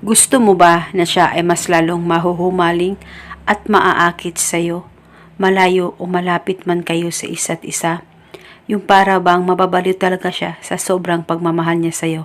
Gusto mo ba na siya ay mas lalong mahuhumaling at maaakit sa iyo? Malayo o malapit man kayo sa isa't isa? Yung para bang mababaliw talaga siya sa sobrang pagmamahal niya sa iyo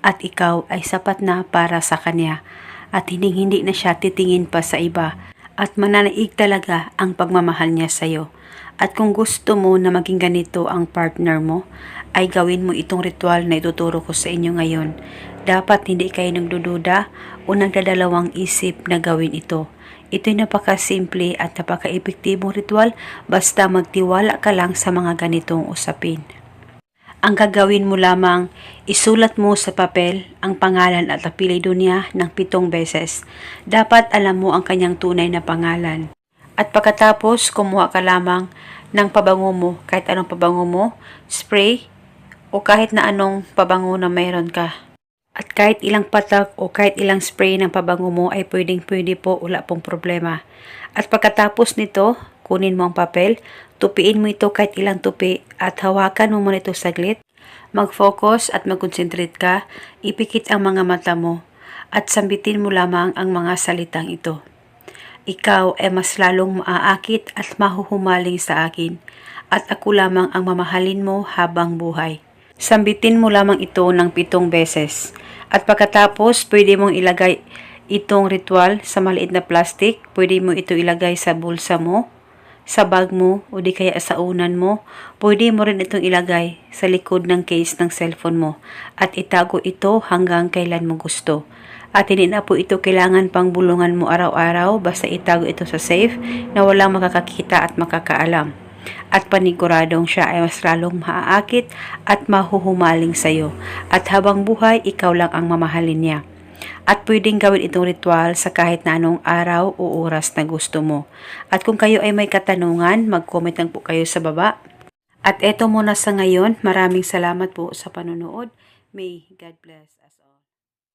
at ikaw ay sapat na para sa kanya at hindi hindi na siya titingin pa sa iba at mananaig talaga ang pagmamahal niya sa iyo. At kung gusto mo na maging ganito ang partner mo, ay gawin mo itong ritual na ituturo ko sa inyo ngayon. Dapat hindi kayo nagdududa o nagdadalawang isip na gawin ito. Ito'y napakasimple at napaka-epektibong ritual basta magtiwala ka lang sa mga ganitong usapin. Ang gagawin mo lamang, isulat mo sa papel ang pangalan at apelido niya ng pitong beses. Dapat alam mo ang kanyang tunay na pangalan. At pagkatapos, kumuha ka lamang ng pabango mo, kahit anong pabango mo, spray, o kahit na anong pabango na mayroon ka. At kahit ilang patak o kahit ilang spray ng pabango mo ay pwedeng pwede po, wala pong problema. At pagkatapos nito, kunin mo ang papel, tupiin mo ito kahit ilang tupi at hawakan mo muna ito saglit. Mag-focus at mag-concentrate ka, ipikit ang mga mata mo at sambitin mo lamang ang mga salitang ito. Ikaw ay mas lalong maaakit at mahuhumaling sa akin at ako lamang ang mamahalin mo habang buhay. Sambitin mo lamang ito ng pitong beses. At pagkatapos, pwede mong ilagay itong ritual sa maliit na plastic. Pwede mo ito ilagay sa bulsa mo, sa bag mo, o di kaya sa unan mo. Pwede mo rin itong ilagay sa likod ng case ng cellphone mo at itago ito hanggang kailan mo gusto. At hindi na po ito kailangan pang bulungan mo araw-araw basta itago ito sa safe na walang makakakita at makakaalam at paniguradong siya ay mas lalong maaakit at mahuhumaling sa iyo. At habang buhay, ikaw lang ang mamahalin niya. At pwedeng gawin itong ritual sa kahit na anong araw o oras na gusto mo. At kung kayo ay may katanungan, mag-comment lang po kayo sa baba. At eto muna sa ngayon, maraming salamat po sa panonood. May God bless us.